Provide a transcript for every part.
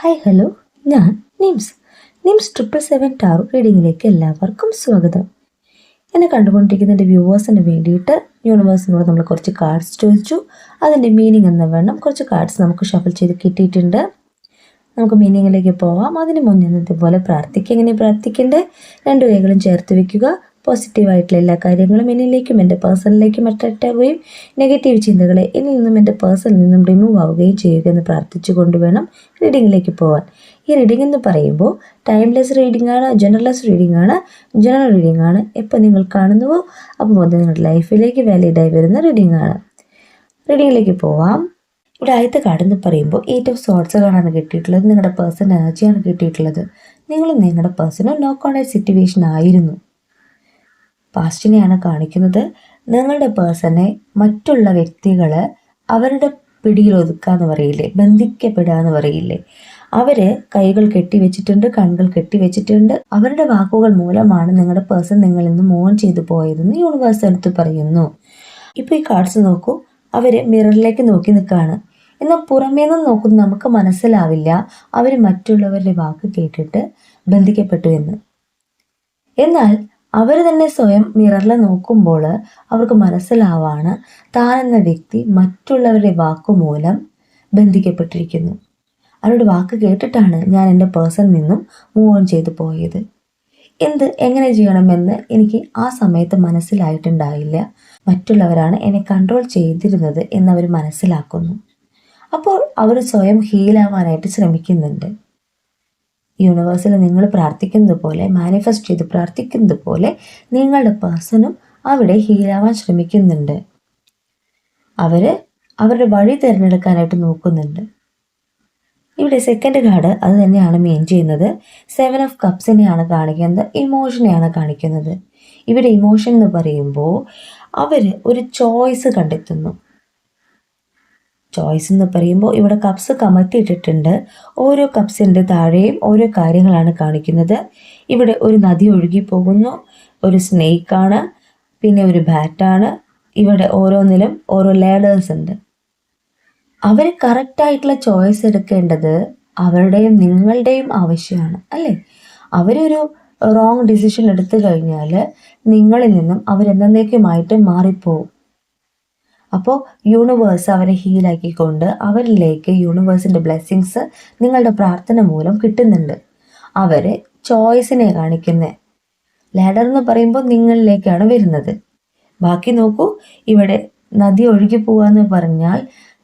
Hi hello ഞാൻ Nims. Nims triple seven tarot റീഡിങ്ങിലേക്ക് എല്ലാവർക്കും സ്വാഗതം. എന്നെ കണ്ടുകൊണ്ടിരിക്കുന്ന എന്റെ വ്യൂവേഴ്സിന് വേണ്ടിയിട്ട് യൂണിവേഴ്സിനോട് നമ്മൾ കുറച്ച് കാർഡ്സ് ചോദിച്ചു. അതിന്റെ മീനിങ് എന്ന വേണം. കുറച്ച് കാർഡ്സ് നമുക്ക് ഷഫിൾ ചെയ്ത് കിട്ടിയിട്ടുണ്ട്. നമുക്ക് മീനിങ്ങിലേക്ക് പോവാം. അതിന് മുന്നേ ഇതുപോലെ പ്രാർത്ഥിക്കുക എങ്ങനെ പ്രാർത്ഥിക്കേണ്ടത് രണ്ട് കൈകളും ചേർത്ത് വെക്കുക. പോസിറ്റീവായിട്ടുള്ള എല്ലാ കാര്യങ്ങളും എന്നിലേക്കും എന്റെ പേഴ്സണിലേക്കും അട്രാക്റ്റ് ആവുകയും നെഗറ്റീവ് ചിന്തകളെ എന്നിൽ നിന്നും എന്റെ പേഴ്സണിൽ നിന്നും റിമൂവ് ആവുകയും ചെയ്യുക എന്ന് പ്രാർത്ഥിച്ചുകൊണ്ട് വേണം റീഡിങ്ങിലേക്ക് പോകാൻ ഈ റീഡിംഗ് എന്ന് പറയുമ്പോൾ ടൈംലെസ് റീഡിംഗ് ആണ് ജനറൽലെസ് റീഡിംഗ് ആണ്. ജനറൽ റീഡിംഗ് ആണ് എപ്പോൾ നിങ്ങൾ കാണുന്നുവോ അപ്പോൾ മുതൽ നിങ്ങളുടെ ലൈഫിലേക്ക് വാലിഡായി വരുന്ന റീഡിംഗ് ആണ്. റീഡിങ്ങിലേക്ക് പോവാം. ഇവിടെ ആദ്യത്തെ കാർഡ് എന്ന് പറയുമ്പോൾ എയ്റ്റ് ഓഫ് സോട്ട്സുകളാണ് കിട്ടിയിട്ടുള്ളത്. നിങ്ങളുടെ പേഴ്സൺ എനർജിയാണ് കിട്ടിയിട്ടുള്ളത്. നിങ്ങൾ നിങ്ങളുടെ പേഴ്സണൽ നോ കോൺടാക്ട് സിറ്റുവേഷൻ ആയിരുന്നു. പാസ്റ്റിനെയാണ് കാണിക്കുന്നത്. നിങ്ങളുടെ പേഴ്സണെ മറ്റുള്ള വ്യക്തികൾ അവരുടെ പിടിയിൽ ഒതുക്കുക എന്ന് പറയില്ലേ? ബന്ധിക്കപ്പെടുക എന്ന് പറയില്ലേ? അവർ കൈകൾ കെട്ടിവെച്ചിട്ടുണ്ട് കണ്ണുകൾ കെട്ടിവെച്ചിട്ടുണ്ട്. അവരുടെ വാക്കുകൾ മൂലമാണ് നിങ്ങളുടെ പേഴ്സൺ നിങ്ങളിൽ നിന്ന് മോൺ ചെയ്തു പോയതെന്ന് യൂണിവേഴ്സ് എടുത്ത് പറയുന്നു. ഇപ്പോൾ ഈ കാർഡ്സ് നോക്കൂ. അവർ മിററിലേക്ക് നോക്കി നിൽക്കുകയാണ്. എന്നാൽ പുറമേ നിന്ന് നോക്കുന്ന നമുക്ക് മനസ്സിലാവില്ല. അവർ മറ്റുള്ളവരുടെ വാക്ക് കേട്ടിട്ട് ബന്ധിക്കപ്പെട്ടു എന്ന്. എന്നാൽ അവർ തന്നെ സ്വയം മിററിൽ നോക്കുമ്പോൾ അവർക്ക് മനസ്സിലാവാണ് എന്ന വ്യക്തി മറ്റുള്ളവരുടെ വാക്കുമൂലം ബന്ധിക്കപ്പെട്ടിരിക്കുന്നു. അവരുടെ വാക്ക് കേട്ടിട്ടാണ് ഞാൻ എന്റെ പേഴ്സണിൽ നിന്നും മൂവ് ഓൺ ചെയ്തു പോയത്. എന്ത് എങ്ങനെ ചെയ്യണമെന്ന് എനിക്ക് ആ സമയത്ത് മനസ്സിലായിട്ടുണ്ടായില്ല. മറ്റുള്ളവരാണ് എന്നെ കൺട്രോൾ ചെയ്തിരുന്നത് എന്നവർ മനസ്സിലാക്കുന്നു. അപ്പോൾ അവർ സ്വയം ഹീലാവാനായിട്ട് ശ്രമിക്കുന്നുണ്ട്. യൂണിവേഴ്സിൽ നിങ്ങൾ പ്രാർത്ഥിക്കുന്നത് പോലെ മാനിഫെസ്റ്റ് ചെയ്ത് പ്രാർത്ഥിക്കുന്നത് പോലെ നിങ്ങളുടെ പേഴ്സണും അവിടെ ഹീലാവാൻ ശ്രമിക്കുന്നുണ്ട്. അവർ അവരുടെ വഴി തിരഞ്ഞെടുക്കാനായിട്ട് നോക്കുന്നുണ്ട്. ഇവിടെ സെക്കൻഡ് കാർഡ് അത് തന്നെയാണ് മെയിൻ ചെയ്യുന്നത്. സെവൻ ഓഫ് കപ്സിനെയാണ് കാണിക്കുന്നത് ഇമോഷനെയാണ് കാണിക്കുന്നത്. ഇവിടെ ഇമോഷൻ എന്ന് പറയുമ്പോൾ അവർ ഒരു ചോയ്സ് കണ്ടെത്തുന്നു. ചോയ്സ് എന്ന് പറയുമ്പോൾ ഇവിടെ കപ്സ് കമത്തിയിട്ടിട്ടുണ്ട്. ഓരോ കപ്സിന്റെ താഴെയും ഓരോ കാര്യങ്ങളാണ് കാണിക്കുന്നത്. ഇവിടെ ഒരു നദി ഒഴുകി പോകുന്നു. ഒരു സ്നേക്കാണ് പിന്നെ ഒരു ബാറ്റാണ് ഇവിടെ ഓരോന്നിലും ഓരോ ലേഡേഴ്സ് ഉണ്ട്. അവർ കറക്റ്റായിട്ടുള്ള ചോയ്സ് എടുക്കേണ്ടത് അവരുടെയും നിങ്ങളുടെയും ആവശ്യമാണ് അല്ലേ? അവരൊരു റോങ് ഡിസിഷൻ എടുത്തു കഴിഞ്ഞാൽ നിങ്ങളിൽ നിന്നും അവരെന്നേക്കുമായിട്ട് മാറിപ്പോവും. അപ്പോൾ യൂണിവേഴ്സ് അവരെ ഹീലാക്കിക്കൊണ്ട് അവരിലേക്ക് യൂണിവേഴ്സിന്റെ ബ്ലെസ്സിങ്സ് നിങ്ങളുടെ പ്രാർത്ഥന മൂലം കിട്ടുന്നുണ്ട്. അവർ ചോയ്സിനെ കാണിക്കുന്നത് ലാഡർ എന്ന് പറയുമ്പോൾ നിങ്ങളിലേക്കാണ് വരുന്നത്. ബാക്കി നോക്കൂ ഇവിടെ നദി ഒഴുകി എന്ന് പറഞ്ഞാൽ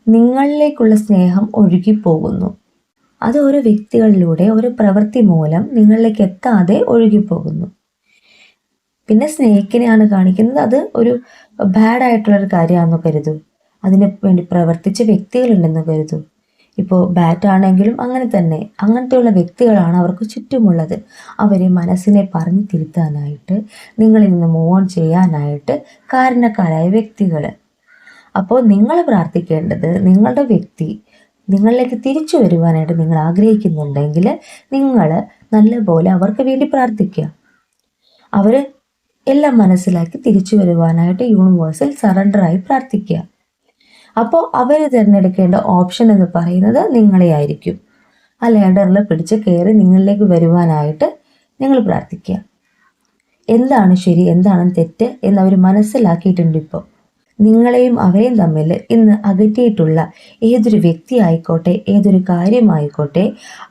നിങ്ങളിലേക്കുള്ള സ്നേഹം ഒഴുകിപ്പോകുന്നു അത് ഓരോ വ്യക്തികളിലൂടെ ഒരു പ്രവൃത്തി മൂലം നിങ്ങളിലേക്ക് എത്താതെ ഒഴുകിപ്പോകുന്നു പിന്നെ സ്നേഹിക്കിനെയാണ് കാണിക്കുന്നത്. അത് ഒരു ബാഡ് ആയിട്ടുള്ളൊരു കാര്യമാണെന്ന് കരുതും. അതിന് വേണ്ടി പ്രവർത്തിച്ച വ്യക്തികളുണ്ടെന്ന് കരുതും. ഇപ്പോൾ ബാറ്റ് ആണെങ്കിലും അങ്ങനെ തന്നെ. അങ്ങനത്തെയുള്ള വ്യക്തികളാണ് അവർക്ക് ചുറ്റുമുള്ളത്. അവരെ മനസ്സിനെ പറഞ്ഞു തിരുത്താനായിട്ട് നിങ്ങളിൽ നിന്ന് മൂവ് ഓൺ ചെയ്യാനായിട്ട് കാരണക്കാരായ വ്യക്തികൾ അപ്പോൾ നിങ്ങൾ പ്രാർത്ഥിക്കേണ്ടത് നിങ്ങളുടെ വ്യക്തി നിങ്ങളിലേക്ക് തിരിച്ചു വരുവാനായിട്ട് നിങ്ങൾ ആഗ്രഹിക്കുന്നുണ്ടെങ്കിൽ നിങ്ങൾ നല്ലപോലെ അവർക്ക് വേണ്ടി പ്രാർത്ഥിക്കുക. അവർ എല്ലാം മനസ്സിലാക്കി തിരിച്ചു വരുവാനായിട്ട് യൂണിവേഴ്സിൽ സറണ്ടറായി പ്രാർത്ഥിക്കുക. അപ്പോൾ അവർ തിരഞ്ഞെടുക്കേണ്ട ഓപ്ഷൻ എന്ന് പറയുന്നത് നിങ്ങളെ ആയിരിക്കും. ആ ലേഡറിൽ പിടിച്ച് കയറി നിങ്ങളിലേക്ക് വരുവാനായിട്ട് നിങ്ങൾ പ്രാർത്ഥിക്കുക. എന്താണ് ശരി എന്താണ് തെറ്റ് എന്നവർ മനസ്സിലാക്കിയിട്ടുണ്ട് ഇപ്പോൾ നിങ്ങളെയും അവരെയും തമ്മിൽ ഇന്ന് അകറ്റിയിട്ടുള്ള ഏതൊരു വ്യക്തി ആയിക്കോട്ടെ ഏതൊരു കാര്യമായിക്കോട്ടെ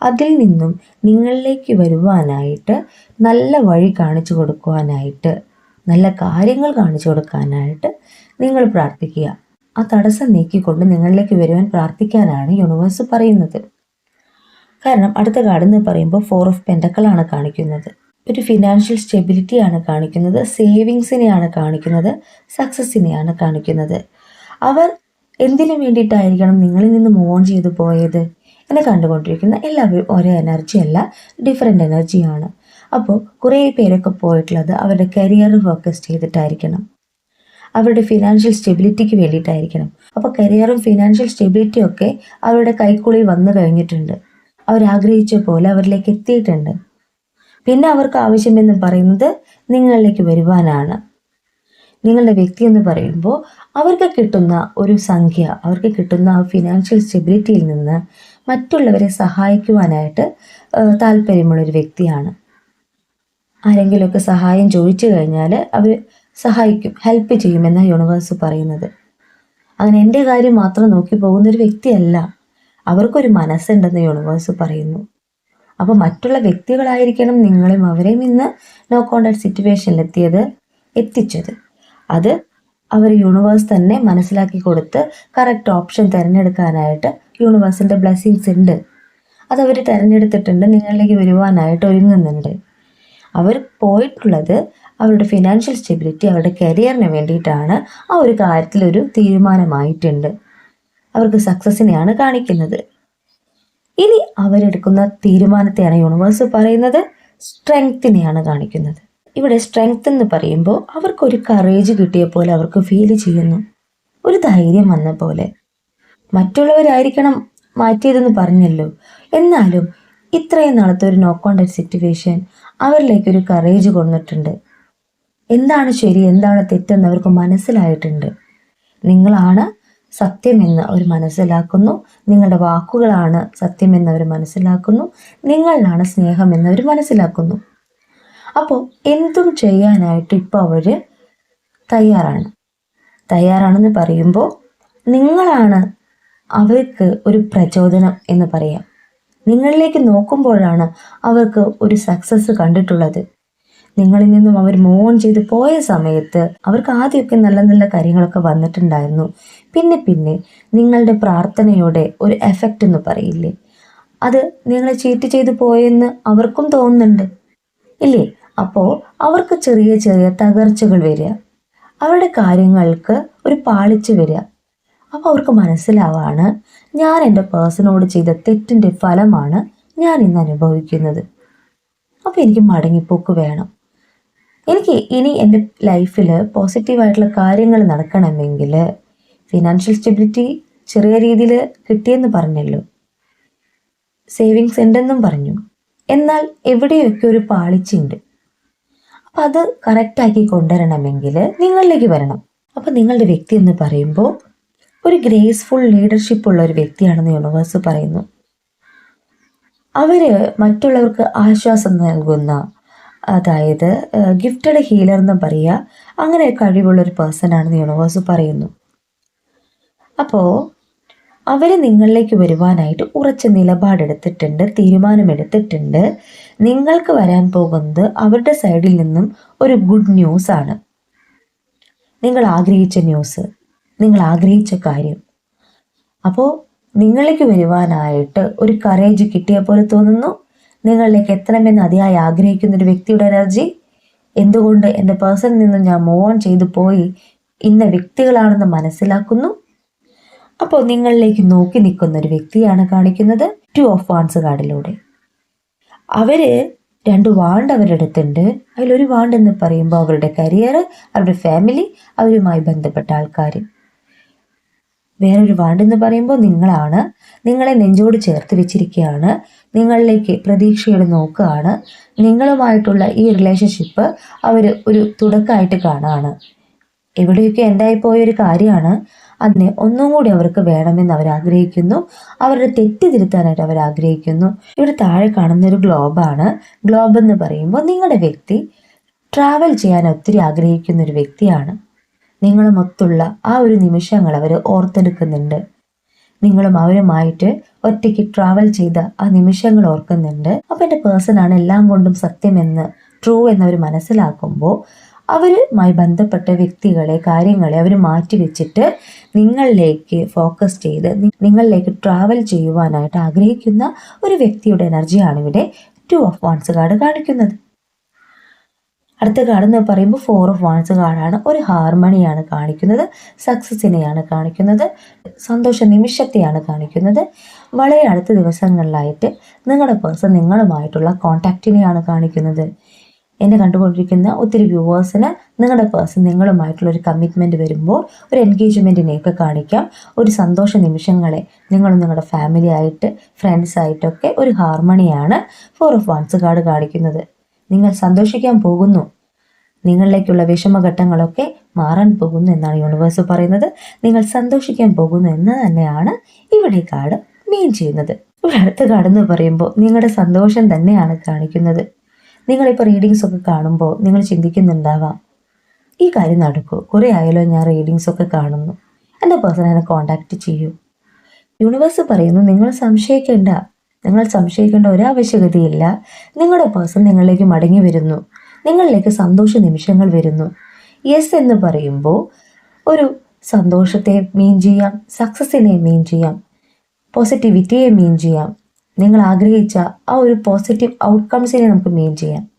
അതിൽ നിന്നും നിങ്ങളിലേക്ക് വരുവാനായിട്ട് നല്ല വഴി കാണിച്ചു കൊടുക്കുവാനായിട്ട് നല്ല കാര്യങ്ങൾ കാണിച്ചു കൊടുക്കാനായിട്ട് നിങ്ങൾ പ്രാർത്ഥിക്കുക. ആ തടസ്സം നീക്കിക്കൊണ്ട് നിങ്ങളിലേക്ക് വരുവാൻ പ്രാർത്ഥിക്കാനാണ് യൂണിവേഴ്സ് പറയുന്നത്. കാരണം അടുത്ത കാർഡ് എന്ന് പറയുമ്പോൾ ഫോർ ഓഫ് പെൻഡക്കളാണ് കാണിക്കുന്നത്. ഒരു ഫിനാൻഷ്യൽ സ്റ്റെബിലിറ്റിയാണ് കാണിക്കുന്നത്. സേവിങ്സിനെയാണ് കാണിക്കുന്നത്. സക്സസ്സിനെയാണ് കാണിക്കുന്നത്. അവർ എന്തിനു വേണ്ടിയിട്ടായിരിക്കണം നിങ്ങളിൽ നിന്ന് മോൺ ചെയ്തു പോയത് എന്നെ കണ്ടുകൊണ്ടിരിക്കുന്ന എല്ലാവരും ഒരേ എനർജി അല്ല ഡിഫറെന്റ് എനർജിയാണ് അപ്പോൾ കുറേ പേരൊക്കെ പോയിട്ടുള്ളത് അവരുടെ കരിയർ ഫോക്കസ് ചെയ്തിട്ടായിരിക്കണം. അവരുടെ ഫിനാൻഷ്യൽ സ്റ്റെബിലിറ്റിക്ക് വേണ്ടിയിട്ടായിരിക്കണം. അപ്പോൾ കരിയറും ഫിനാൻഷ്യൽ സ്റ്റെബിലിറ്റിയും ഒക്കെ അവരുടെ കൈക്കുള്ളിൽ വന്നു കഴിഞ്ഞിട്ടുണ്ട്. അവരാഗ്രഹിച്ച പോലെ അവരിലേക്ക് എത്തിയിട്ടുണ്ട്. പിന്നെ അവർക്ക് ആവശ്യമെന്ന് പറയുന്നത് നിങ്ങളിലേക്ക് വരുവാനാണ്. നിങ്ങളുടെ വ്യക്തി എന്ന് പറയുമ്പോൾ അവർക്ക് കിട്ടുന്ന ഒരു സംഖ്യ അവർക്ക് കിട്ടുന്ന ആ ഫിനാൻഷ്യൽ സ്റ്റെബിലിറ്റിയിൽ നിന്ന് മറ്റുള്ളവരെ സഹായിക്കുവാനായിട്ട് താല്പര്യമുള്ളൊരു വ്യക്തിയാണ്. ആരെങ്കിലുമൊക്കെ സഹായം ചോദിച്ചു കഴിഞ്ഞാൽ അവർ സഹായിക്കും ഹെൽപ്പ് ചെയ്യുമെന്നാണ് യൂണിവേഴ്സ് പറയുന്നത്. അങ്ങനെ എന്റെ കാര്യം മാത്രം നോക്കി പോകുന്നൊരു വ്യക്തിയല്ല. അവർക്കൊരു മനസ്സുണ്ടെന്ന് യൂണിവേഴ്സ് പറയുന്നു. അപ്പോൾ മറ്റുള്ള വ്യക്തികളായിരിക്കണം നിങ്ങളെയും അവരെയും ഇന്ന് നോ കോണ്ടാക്ട് സിറ്റുവേഷനിലെത്തിയത് എത്തിച്ചത്. അത് അവർ യൂണിവേഴ്സ് തന്നെ മനസ്സിലാക്കി കൊടുത്ത് കറക്റ്റ് ഓപ്ഷൻ തിരഞ്ഞെടുക്കാനായിട്ട് യൂണിവേഴ്സിന്റെ ബ്ലെസ്സിങ്സ് ഉണ്ട്. അതവർ തിരഞ്ഞെടുത്തിട്ടുണ്ട് നിങ്ങളിലേക്ക് വരുവാനായിട്ട് ഒരുങ്ങുന്നുണ്ട്. അവർ പോയിട്ടുള്ളത് അവരുടെ ഫിനാൻഷ്യൽ സ്റ്റെബിലിറ്റി അവരുടെ കരിയറിന് വേണ്ടിയിട്ടാണ് ആ ഒരു കാര്യത്തിലൊരു തീരുമാനമായിട്ടുണ്ട്. അവർക്ക് സക്സസിനെയാണ് കാണിക്കുന്നത്. ഇനി അവരെടുക്കുന്ന തീരുമാനത്തെയാണ് യൂണിവേഴ്സ് പറയുന്നത്. സ്ട്രെങ്ത്തിനെയാണ് കാണിക്കുന്നത്. ഇവിടെ സ്ട്രെങ്ത് എന്ന് പറയുമ്പോൾ അവർക്കൊരു കറേജ് കിട്ടിയ പോലെ അവർക്ക് ഫീൽ ചെയ്യുന്നു. ഒരു ധൈര്യം വന്ന പോലെ. മറ്റുള്ളവരായിരിക്കണം മാറ്റിയതെന്ന് പറഞ്ഞല്ലോ. എന്നാലും ഇത്രയും നാളത്തെ ഒരു നോ കോണ്ടാക്ട് സിറ്റുവേഷൻ അവരിലേക്ക് ഒരു കറേജ് കൊണ്ടിട്ടുണ്ട് എന്താണ് ശരി എന്താണ് തെറ്റെന്ന് അവർക്ക് മനസ്സിലായിട്ടുണ്ട്. നിങ്ങളാണ് സത്യമെന്ന് അവർ മനസ്സിലാക്കുന്നു. നിങ്ങളുടെ വാക്കുകളാണ് സത്യമെന്ന് അവർ മനസ്സിലാക്കുന്നു. നിങ്ങളിലാണ് സ്നേഹമെന്ന് അവർ മനസ്സിലാക്കുന്നു. അപ്പോൾ എന്തും ചെയ്യാനായിട്ട് ഇപ്പോൾ അവർ തയ്യാറാണ്. തയ്യാറാണെന്ന് പറയുമ്പോൾ നിങ്ങളാണ് അവർക്ക് ഒരു പ്രചോദനം എന്ന് പറയാം. നിങ്ങളിലേക്ക് നോക്കുമ്പോഴാണ് അവർക്ക് ഒരു സക്സസ് കണ്ടിട്ടുള്ളത്. നിങ്ങളിൽ നിന്നും അവർ മൂവ് ഓൺ ചെയ്ത് പോയ സമയത്ത് അവർക്ക് ആദ്യമൊക്കെ നല്ല നല്ല കാര്യങ്ങളൊക്കെ വന്നിട്ടുണ്ടായിരുന്നു. പിന്നെ പിന്നെ നിങ്ങളുടെ പ്രാർത്ഥനയുടെ ഒരു എഫക്റ്റ് എന്ന് പറയില്ലേ? അത് നിങ്ങളെ ചീറ്റ് ചെയ്ത് പോയെന്ന് അവർക്കും തോന്നുന്നുണ്ട്. ഇല്ലേ? അപ്പോൾ അവർക്ക് ചെറിയ ചെറിയ തകർച്ചകൾ വരിക. അവരുടെ കാര്യങ്ങൾക്ക് ഒരു പാളിച്ച് വരിക. അപ്പോൾ അവർക്ക് മനസ്സിലാവാണ് ഞാൻ എന്റെ പേഴ്സണോട് ചെയ്ത തെറ്റിന്റെ ഫലമാണ് ഞാൻ ഇന്ന് അനുഭവിക്കുന്നത്. അപ്പോൾ എനിക്ക് മടങ്ങിപ്പോക്ക് വേണം. എനിക്ക് ഇനി എന്റെ ലൈഫിൽ പോസിറ്റീവായിട്ടുള്ള കാര്യങ്ങൾ നടക്കണമെങ്കിൽ ഫിനാൻഷ്യൽ സ്റ്റെബിലിറ്റി ചെറിയ രീതിയിൽ കിട്ടിയെന്ന് പറഞ്ഞല്ലോ. സേവിങ്സ് ഉണ്ടെന്നും പറഞ്ഞു. എന്നാൽ എവിടെയൊക്കെ ഒരു പാളിച്ചുണ്ട് അപ്പം അത് കറക്റ്റാക്കി കൊണ്ടുവരണമെങ്കിൽ നിങ്ങളിലേക്ക് വരണം. അപ്പം നിങ്ങളുടെ വ്യക്തി എന്ന് പറയുമ്പോൾ ഒരു ഗ്രേസ്ഫുൾ ലീഡർഷിപ്പ് ഉള്ള ഒരു വ്യക്തിയാണെന്ന് യൂണിവേഴ്സ് പറയുന്നു. അവർ മറ്റുള്ളവർക്ക് ആശ്വാസം നൽകുന്ന അതായത് ഗിഫ്റ്റഡ് ഹീലർ എന്ന് പറയുക അങ്ങനെ കഴിവുള്ള ഒരു പേഴ്സൺ ആണെന്ന് യൂണിവേഴ്സ് പറയുന്നു. അപ്പോൾ അവർ നിങ്ങളിലേക്ക് വരുവാനായിട്ട് ഉറച്ച നിലപാടെടുത്തിട്ടുണ്ട് തീരുമാനമെടുത്തിട്ടുണ്ട്. നിങ്ങൾക്ക് വരാൻ പോകുന്നത് അവരുടെ സൈഡിൽ നിന്നും ഒരു ഗുഡ് ന്യൂസ് ആണ്. നിങ്ങൾ ആഗ്രഹിച്ച ന്യൂസ് നിങ്ങൾ ആഗ്രഹിച്ച കാര്യം. അപ്പോൾ നിങ്ങളിലേക്ക് വരുവാനായിട്ട് ഒരു കറേജ് കിട്ടിയ പോലെ തോന്നുന്നു നിങ്ങളിലേക്ക് എത്തണമെന്ന് അതിയായി ആഗ്രഹിക്കുന്ന ഒരു വ്യക്തിയുടെ എനർജി എന്തുകൊണ്ട് എന്റെ പേഴ്സണിൽ നിന്നും ഞാൻ മൂവ് ഓൺ ചെയ്തു പോയി? ഇന്ന വ്യക്തികളാണെന്ന് മനസ്സിലാക്കുന്നു. അപ്പോൾ നിങ്ങളിലേക്ക് നോക്കി നിൽക്കുന്ന ഒരു വ്യക്തിയാണ് കാണിക്കുന്നത്. ടു ഓഫ് വാൺസ് കാർഡിലൂടെ. അവർ രണ്ട് വാണ്ട് അവരുടെ അടുത്തുണ്ട്. അതിലൊരു വാണ്ട് എന്ന് പറയുമ്പോൾ അവരുടെ കരിയർ അവരുടെ ഫാമിലി അവരുമായി ബന്ധപ്പെട്ട ആൾക്കാർ വേറൊരു വാണ്ട് എന്ന് പറയുമ്പോൾ നിങ്ങളാണ്. നിങ്ങളെ നെഞ്ചോട് ചേർത്ത് വെച്ചിരിക്കുകയാണ്. നിങ്ങളിലേക്ക് പ്രതീക്ഷയോടെ നോക്കുകയാണ്. നിങ്ങളുമായിട്ടുള്ള ഈ റിലേഷൻഷിപ്പ് അവർ ഒരു തുടക്കമായിട്ട് കാണുകയാണ് എവിടെയൊക്കെ എന്തായി പോയ ഒരു കാര്യമാണ് അതിനെ ഒന്നും കൂടി അവർക്ക് വേണമെന്ന് അവർ ആഗ്രഹിക്കുന്നു. അവരുടെ തെറ്റ് തിരുത്താനായിട്ട് അവർ ആഗ്രഹിക്കുന്നു. ഇവിടെ താഴെ കാണുന്ന ഒരു ഗ്ലോബാണ് ഗ്ലോബ് എന്ന് പറയുമ്പോൾ നിങ്ങളുടെ വ്യക്തി. ട്രാവൽ ചെയ്യാൻ ഒത്തിരി ആഗ്രഹിക്കുന്ന ഒരു വ്യക്തിയാണ്. നിങ്ങളുമൊത്തുള്ള ആ ഒരു നിമിഷങ്ങൾ അവർ ഓർത്തെടുക്കുന്നുണ്ട്. നിങ്ങളും അവരുമായിട്ട് ഒറ്റയ്ക്ക് ട്രാവൽ ചെയ്ത ആ നിമിഷങ്ങൾ ഓർക്കുന്നുണ്ട്. അപ്പം എന്റെ പേഴ്സൺ ആണ് എല്ലാം കൊണ്ടും സത്യമെന്ന് ട്രൂ എന്നവർ മനസ്സിലാക്കുമ്പോൾ അവരുമായി ബന്ധപ്പെട്ട വ്യക്തികളെ കാര്യങ്ങളെ അവർ മാറ്റി വെച്ചിട്ട് നിങ്ങളിലേക്ക് ഫോക്കസ് ചെയ്ത് നിങ്ങളിലേക്ക് ട്രാവൽ ചെയ്യുവാനായിട്ട് ആഗ്രഹിക്കുന്ന ഒരു വ്യക്തിയുടെ എനർജിയാണ് ഇവിടെ ടു ഓഫ് വാൺസ് കാർഡ് കാണിക്കുന്നത്. അടുത്ത കാർഡ് എന്ന് പറയുമ്പോൾ ഫോർ ഓഫ് വാൻസ് കാർഡാണ്. ഒരു ഹാർമണിയാണ് കാണിക്കുന്നത്. സക്സസിനെയാണ് കാണിക്കുന്നത്. സന്തോഷ നിമിഷത്തെയാണ് കാണിക്കുന്നത്. വളരെ അടുത്ത ദിവസങ്ങളിലായിട്ട് നിങ്ങളുടെ പേഴ്സൺ നിങ്ങളുമായിട്ടുള്ള കോണ്ടാക്റ്റിനെയാണ് കാണിക്കുന്നത്. എന്നെ കണ്ടുകൊണ്ടിരിക്കുന്ന ഒത്തിരി വ്യൂവേഴ്സിന് നിങ്ങളുടെ പേഴ്സൺ നിങ്ങളുമായിട്ടുള്ള ഒരു കമ്മിറ്റ്മെന്റ് വരുമ്പോൾ ഒരു എൻഗേജ്മെന്റിനെയൊക്കെ കാണിക്കാം. ഒരു സന്തോഷ നിമിഷങ്ങളെ നിങ്ങളും നിങ്ങളുടെ ഫാമിലി ആയിട്ട് ഫ്രണ്ട്സ് ആയിട്ടൊക്കെ ഒരു ഹാർമണിയാണ് ഫോർ ഓഫ് വൺസ് കാർഡ് കാണിക്കുന്നത്. നിങ്ങൾ സന്തോഷിക്കാൻ പോകുന്നു. നിങ്ങളിലേക്കുള്ള വിഷമഘട്ടങ്ങളൊക്കെ മാറാൻ പോകുന്നു എന്നാണ് യൂണിവേഴ്സ് പറയുന്നത്. നിങ്ങൾ സന്തോഷിക്കാൻ പോകുന്നു എന്ന് തന്നെയാണ് ഇവിടെ കാർഡ് മീൻ ചെയ്യുന്നത്. ഇവിടെ അടുത്ത കാർഡ് എന്ന് പറയുമ്പോൾ നിങ്ങളുടെ സന്തോഷം തന്നെയാണ് കാണിക്കുന്നത്. നിങ്ങളിപ്പോൾ റീഡിങ്സ് ഒക്കെ കാണുമ്പോൾ നിങ്ങൾ ചിന്തിക്കുന്നുണ്ടാവാം ഈ കാര്യം നടക്കൂ. കുറേ ആയാലോ ഞാൻ റീഡിങ്സ് ഒക്കെ കാണുന്നു. എന്റെ പേഴ്സൺ എന്നെ കോണ്ടാക്ട് ചെയ്യൂ. യൂണിവേഴ്സ് പറയുന്നു നിങ്ങൾ സംശയിക്കേണ്ട. നിങ്ങൾ സംശയിക്കേണ്ട ഒരു ആവശ്യകതയില്ല. നിങ്ങളുടെ പേഴ്സൺ നിങ്ങളിലേക്ക് മടങ്ങി വരുന്നു. നിങ്ങളിലേക്ക് സന്തോഷ നിമിഷങ്ങൾ വരുന്നു. യെസ് എന്ന് പറയുമ്പോൾ ഒരു സന്തോഷത്തെ മീൻ ചെയ്യാം സക്സസിനെ മീൻ ചെയ്യാം പോസിറ്റിവിറ്റിയെ മീൻ ചെയ്യാം. നിങ്ങൾ ആഗ്രഹിച്ച ആ ഒരു പോസിറ്റീവ് ഔട്ട്കംസിനെ നമുക്ക് മീൻ ചെയ്യാം.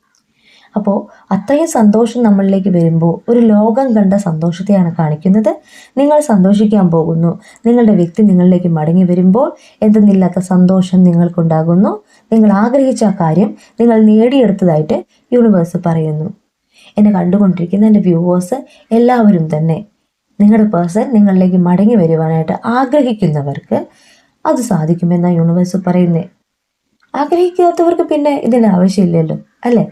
അപ്പോൾ അത്രയും സന്തോഷം നമ്മളിലേക്ക് വരുമ്പോൾ ഒരു ലോകം കണ്ട സന്തോഷത്തെയാണ് കാണിക്കുന്നത്. നിങ്ങൾ സന്തോഷിക്കാൻ പോകുന്നു. നിങ്ങളുടെ വ്യക്തി നിങ്ങളിലേക്ക് മടങ്ങി വരുമ്പോൾ എന്തെന്നില്ലാത്ത സന്തോഷം നിങ്ങൾക്കുണ്ടാകുന്നു. നിങ്ങൾ ആഗ്രഹിച്ച കാര്യം നിങ്ങൾ നേടിയെടുത്തതായിട്ട് യൂണിവേഴ്സ് പറയുന്നു. എന്നെ കണ്ടുകൊണ്ടിരിക്കുന്ന എന്റെ വ്യൂവേഴ്സ് എല്ലാവരും തന്നെ നിങ്ങളുടെ പേഴ്സൺ നിങ്ങളിലേക്ക് മടങ്ങി വരുവാനായിട്ട് ആഗ്രഹിക്കുന്നവർക്ക് അത് സാധിക്കുമെന്നാണ് യൂണിവേഴ്സ് പറയുന്നത് ആഗ്രഹിക്കാത്തവർക്ക് പിന്നെ ഇതിന്റെ ആവശ്യമില്ലല്ലോ അല്ലേ?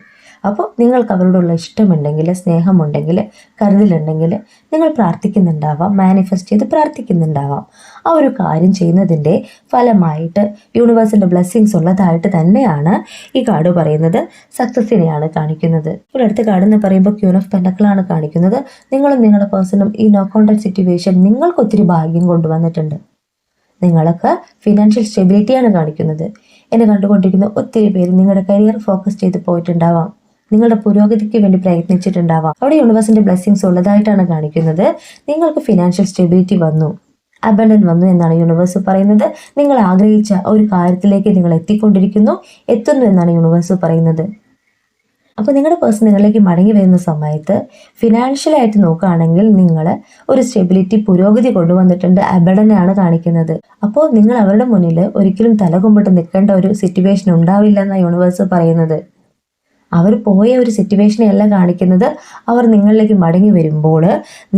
അപ്പോൾ നിങ്ങൾക്ക് അവരോടുള്ള ഇഷ്ടമുണ്ടെങ്കിൽ സ്നേഹമുണ്ടെങ്കിൽ കരുതലുണ്ടെങ്കിൽ നിങ്ങൾ പ്രാർത്ഥിക്കുന്നുണ്ടാവാം മാനിഫെസ്റ്റ് ചെയ്ത് പ്രാർത്ഥിക്കുന്നുണ്ടാവാം. ആ ഒരു കാര്യം ചെയ്യുന്നതിന്റെ ഫലമായിട്ട് യൂണിവേഴ്സിന്റെ ബ്ലെസ്സിങ്സ് ഉള്ളതായിട്ട് തന്നെയാണ് ഈ കാർഡ് പറയുന്നത്. സക്സസിനെയാണ് കാണിക്കുന്നത്. ഇവിടെ അടുത്ത കാർഡ് എന്ന് പറയുമ്പോൾ ക്യൂൺ ഓഫ് പെൻഡക്കളാണ് കാണിക്കുന്നത്. നിങ്ങളും നിങ്ങളുടെ പേഴ്സണും ഈ നോ കോൺടാക്ട് സിറ്റുവേഷൻ നിങ്ങൾക്ക് ഒത്തിരി ഭാഗ്യം കൊണ്ടുവന്നിട്ടുണ്ട്. നിങ്ങൾക്ക് ഫിനാൻഷ്യൽ സ്റ്റെബിലിറ്റിയാണ് കാണിക്കുന്നത്. എന്നെ കണ്ടുകൊണ്ടിരിക്കുന്ന ഒത്തിരി പേര് നിങ്ങളുടെ കരിയർ ഫോക്കസ് ചെയ്ത് പോയിട്ടുണ്ടാവാം. നിങ്ങളുടെ പുരോഗതിക്ക് വേണ്ടി പ്രയത്നിച്ചിട്ടുണ്ടാവാം. അവിടെ യൂണിവേഴ്സിന്റെ ബ്ലെസ്സിങ്സ് ഉള്ളതായിട്ടാണ് കാണിക്കുന്നത്. നിങ്ങൾക്ക് ഫിനാൻഷ്യൽ സ്റ്റെബിലിറ്റി വന്നു. അബണ്ടൻ വന്നു എന്നാണ് യൂണിവേഴ്സ് പറയുന്നത്. നിങ്ങൾ ആഗ്രഹിച്ച ഒരു കാര്യത്തിലേക്ക് നിങ്ങൾ എത്തിക്കൊണ്ടിരിക്കുന്നു എത്തുന്നു എന്നാണ് യൂണിവേഴ്സ് പറയുന്നത്. അപ്പോൾ നിങ്ങളുടെ പേഴ്സൺ നിങ്ങളിലേക്ക് മടങ്ങി വരുന്ന സമയത്ത് ഫിനാൻഷ്യലായിട്ട് നോക്കുകയാണെങ്കിൽ നിങ്ങൾ ഒരു സ്റ്റെബിലിറ്റി പുരോഗതി കൊണ്ടുവന്നിട്ടുണ്ട്. അബഡനാണ് കാണിക്കുന്നത്. അപ്പോൾ നിങ്ങൾ അവരുടെ മുന്നിൽ ഒരിക്കലും തലകുമ്പിട്ട് നിൽക്കേണ്ട ഒരു സിറ്റുവേഷൻ ഉണ്ടാവില്ല എന്നാണ് യൂണിവേഴ്സ് പറയുന്നത്. അവർ പോയ ഒരു സിറ്റുവേഷനെയല്ല കാണിക്കുന്നത് അവർ നിങ്ങളിലേക്ക് മടങ്ങി വരുമ്പോൾ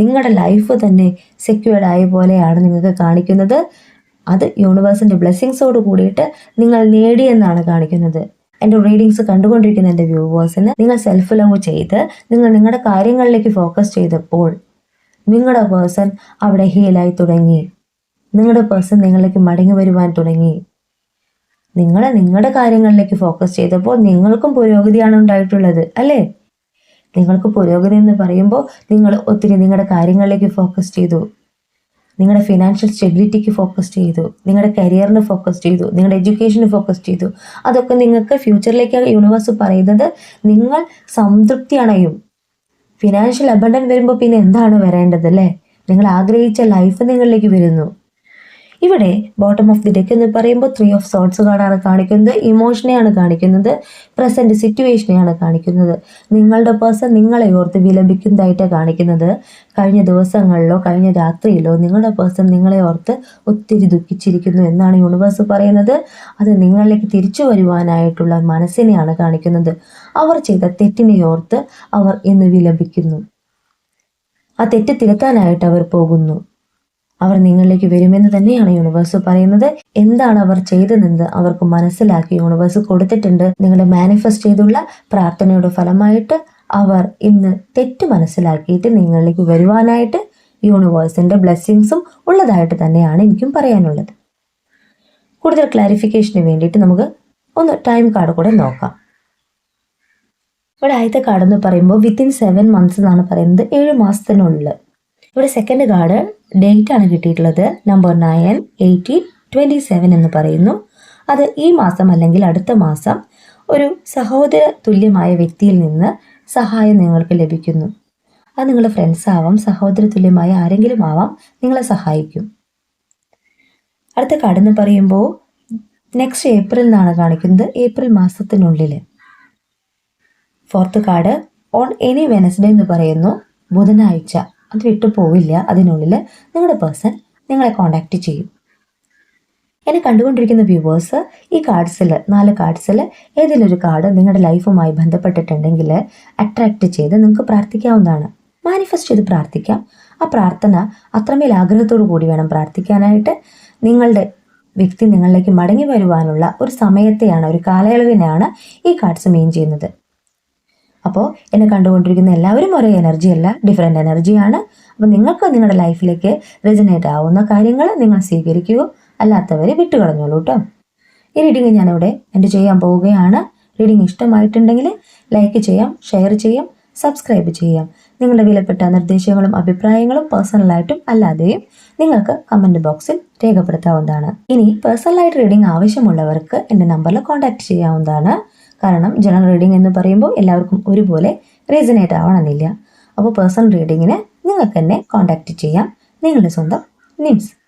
നിങ്ങളുടെ ലൈഫ് തന്നെ സെക്യൂർഡ് ആയ പോലെയാണ് നിങ്ങൾക്ക് കാണിക്കുന്നത്. അത് യൂണിവേഴ്സിന്റെ ബ്ലെസ്സിങ്സോട് കൂടിയിട്ട് നിങ്ങൾ നേടിയെന്നാണ് കാണിക്കുന്നത്. എന്റെ റീഡിങ്സ് കണ്ടുകൊണ്ടിരിക്കുന്ന എന്റെ വ്യൂവേഴ്സിന് നിങ്ങൾ സെൽഫ് ലവ് ചെയ്ത് നിങ്ങൾ നിങ്ങളുടെ കാര്യങ്ങളിലേക്ക് ഫോക്കസ് ചെയ്തപ്പോൾ നിങ്ങളുടെ പേഴ്സൺ അവിടെ ഹീലായി തുടങ്ങി. നിങ്ങളുടെ പേഴ്സൺ നിങ്ങളിലേക്ക് മടങ്ങി വരുവാൻ തുടങ്ങി. നിങ്ങൾ നിങ്ങളുടെ കാര്യങ്ങളിലേക്ക് ഫോക്കസ് ചെയ്തപ്പോൾ നിങ്ങൾക്കും പുരോഗതിയാണ് ഉണ്ടായിട്ടുള്ളത് അല്ലേ? നിങ്ങൾക്ക് പുരോഗതി എന്ന് പറയുമ്പോൾ നിങ്ങൾ ഒത്തിരി നിങ്ങളുടെ കാര്യങ്ങളിലേക്ക് ഫോക്കസ് ചെയ്തു. നിങ്ങളുടെ ഫിനാൻഷ്യൽ സ്റ്റെബിലിറ്റിക്ക് ഫോക്കസ് ചെയ്തു. നിങ്ങളുടെ കരിയറിന് ഫോക്കസ് ചെയ്തു. നിങ്ങളുടെ എഡ്യൂക്കേഷന് ഫോക്കസ് ചെയ്തു. അതൊക്കെ നിങ്ങൾക്ക് ഫ്യൂച്ചറിലേക്ക് യൂണിവേഴ്സ് പറയുന്നത് നിങ്ങൾ സംതൃപ്തി അണയും. ഫിനാൻഷ്യൽ അബണ്ടൻ വരുമ്പോൾ പിന്നെ എന്താണ് വരേണ്ടത് അല്ലേ? നിങ്ങൾ ആഗ്രഹിച്ച ലൈഫ് നിങ്ങളിലേക്ക് വരുന്നു. ഇവിടെ ബോട്ടം ഓഫ് ദി ഡെക്ക് എന്ന് പറയുമ്പോൾ ത്രീ ഓഫ് സോട്ട്സ് കാണാണ് കാണിക്കുന്നത് ഇമോഷനെയാണ് കാണിക്കുന്നത് പ്രസന്റ് സിറ്റുവേഷനെയാണ് കാണിക്കുന്നത്. നിങ്ങളുടെ പേഴ്സൺ നിങ്ങളെ ഓർത്ത് വിലപിക്കുന്നതായിട്ട് കാണിക്കുന്നത്. കഴിഞ്ഞ ദിവസങ്ങളിലോ കഴിഞ്ഞ രാത്രിയിലോ നിങ്ങളുടെ പേഴ്സൺ നിങ്ങളെ ഓർത്ത് ഒത്തിരി ദുഃഖിച്ചിരിക്കുന്നു എന്നാണ് യൂണിവേഴ്സ് പറയുന്നത്. അത് നിങ്ങളിലേക്ക് തിരിച്ചു വരുവാനായിട്ടുള്ള മനസ്സിനെയാണ് കാണിക്കുന്നത്. അവർ ചെയ്ത തെറ്റിനെ ഓർത്ത് അവർ ഇന്ന് വിലപിക്കുന്നു. ആ തെറ്റ് തിരുത്താനായിട്ട് അവർ പോകുന്നു. അവർ നിങ്ങളിലേക്ക് വരുമെന്ന് തന്നെയാണ് യൂണിവേഴ്സ് പറയുന്നത്. എന്താണ് അവർ ചെയ്തതെന്ന് അവർക്ക് മനസ്സിലാക്കി യൂണിവേഴ്സ് കൊടുത്തിട്ടുണ്ട്. നിങ്ങളുടെ മാനിഫെസ്റ്റ് ചെയ്തുള്ള പ്രാർത്ഥനയുടെ ഫലമായിട്ട് അവർ ഇന്ന് തെറ്റ് മനസ്സിലാക്കിയിട്ട് നിങ്ങളിലേക്ക് വരുവാനായിട്ട് യൂണിവേഴ്സിന്റെ ബ്ലെസ്സിങ്സും ഉള്ളതായിട്ട് തന്നെയാണ് എനിക്കും പറയാനുള്ളത്. കൂടുതൽ ക്ലാരിഫിക്കേഷന് വേണ്ടിയിട്ട് നമുക്ക് ഒന്ന് ടൈം കാർഡ് കൂടെ നോക്കാം. ഇവിടെ ആദ്യത്തെ കാർഡ് എന്ന് പറയുമ്പോൾ വിത്തിൻ സെവൻ മന്ത്സ് എന്നാണ് പറയുന്നത്. ഏഴ് മാസത്തിനുള്ളിൽ. ഇവിടെ സെക്കൻഡ് കാർഡ് ഡേറ്റ് ആണ് കിട്ടിയിട്ടുള്ളത്. Number nine eighteen twenty seven എന്ന് പറയുന്നു. അത് ഈ മാസം അല്ലെങ്കിൽ അടുത്ത മാസം ഒരു സഹോദര തുല്യമായ വ്യക്തിയിൽ നിന്ന് സഹായം നിങ്ങൾക്ക് ലഭിക്കുന്നു. അത് നിങ്ങളുടെ ഫ്രണ്ട്സ് ആവാം സഹോദര തുല്യമായ ആരെങ്കിലും ആവാം നിങ്ങളെ സഹായിക്കും. അടുത്ത കാർഡ് എന്ന് പറയുമ്പോൾ നെക്സ്റ്റ് ഏപ്രിൽ എന്നാണ് കാണിക്കുന്നത്. ഏപ്രിൽ മാസത്തിനുള്ളിൽ fourth card on any Wednesday എന്ന് പറയുന്നു. ബുധനാഴ്ച. അത് വിട്ടു പോവില്ല. അതിനുള്ളിൽ നിങ്ങളുടെ പേഴ്സൺ നിങ്ങളെ കോണ്ടാക്ട് ചെയ്യും. എന്നെ കണ്ടുകൊണ്ടിരിക്കുന്ന വ്യൂവേഴ്സ് ഈ കാർഡ്സിൽ നാല് കാർഡ്സിൽ ഏതെങ്കിലും കാർഡ് നിങ്ങളുടെ ലൈഫുമായി ബന്ധപ്പെട്ടിട്ടുണ്ടെങ്കിൽ അട്രാക്റ്റ് ചെയ്ത് നിങ്ങൾക്ക് പ്രാർത്ഥിക്കാവുന്നതാണ്. മാനിഫെസ്റ്റ് ചെയ്ത് പ്രാർത്ഥിക്കാം. ആ പ്രാർത്ഥന അത്രമേൽ ആഗ്രഹത്തോടു കൂടി വേണം പ്രാർത്ഥിക്കാനായിട്ട്. നിങ്ങളുടെ വ്യക്തി നിങ്ങളിലേക്ക് മടങ്ങി വരുവാനുള്ള ഒരു സമയത്തെയാണ് ഒരു കാലയളവിനെയാണ് ഈ കാർഡ്സ് മെയിൻ ചെയ്യുന്നത്. അപ്പോൾ എന്നെ കണ്ടുകൊണ്ടിരിക്കുന്ന എല്ലാവരും ഒരേ എനർജി അല്ല ഡിഫറെന്റ് എനർജിയാണ് അപ്പോൾ നിങ്ങൾക്ക് നിങ്ങളുടെ ലൈഫിലേക്ക് റെസിനേറ്റ് ആവുന്ന കാര്യങ്ങൾ നിങ്ങൾ സ്വീകരിക്കൂ. അല്ലാത്തവരെ വിട്ടുകളഞ്ഞോളൂ കേട്ടോ ഈ റീഡിങ് ഞാനിവിടെ എന്റെ ചെയ്യാൻ പോവുകയാണ്. റീഡിങ് ഇഷ്ടമായിട്ടുണ്ടെങ്കിൽ ലൈക്ക് ചെയ്യാം ഷെയർ ചെയ്യാം സബ്സ്ക്രൈബ് ചെയ്യാം. നിങ്ങളുടെ വിലപ്പെട്ട നിർദ്ദേശങ്ങളും അഭിപ്രായങ്ങളും പേഴ്സണലായിട്ടും അല്ലാതെയും നിങ്ങൾക്ക് കമന്റ് ബോക്സിൽ രേഖപ്പെടുത്താവുന്നതാണ്. ഇനി പേഴ്സണലായിട്ട് റീഡിംഗ് ആവശ്യമുള്ളവർക്ക് എന്റെ നമ്പറിൽ കോൺടാക്റ്റ് ചെയ്യാവുന്നതാണ്. കാരണം ജനറൽ റീഡിംഗ് എന്ന് പറയുമ്പോൾ എല്ലാവർക്കും ഒരുപോലെ റീസണേറ്റ് ആവണമെന്നില്ല. അപ്പോൾ പേഴ്സണൽ റീഡിങ്ങിന് നിങ്ങൾക്ക് തന്നെ കോൺടാക്റ്റ് ചെയ്യാം. നിങ്ങളുടെ സ്വന്തം നിംസ്.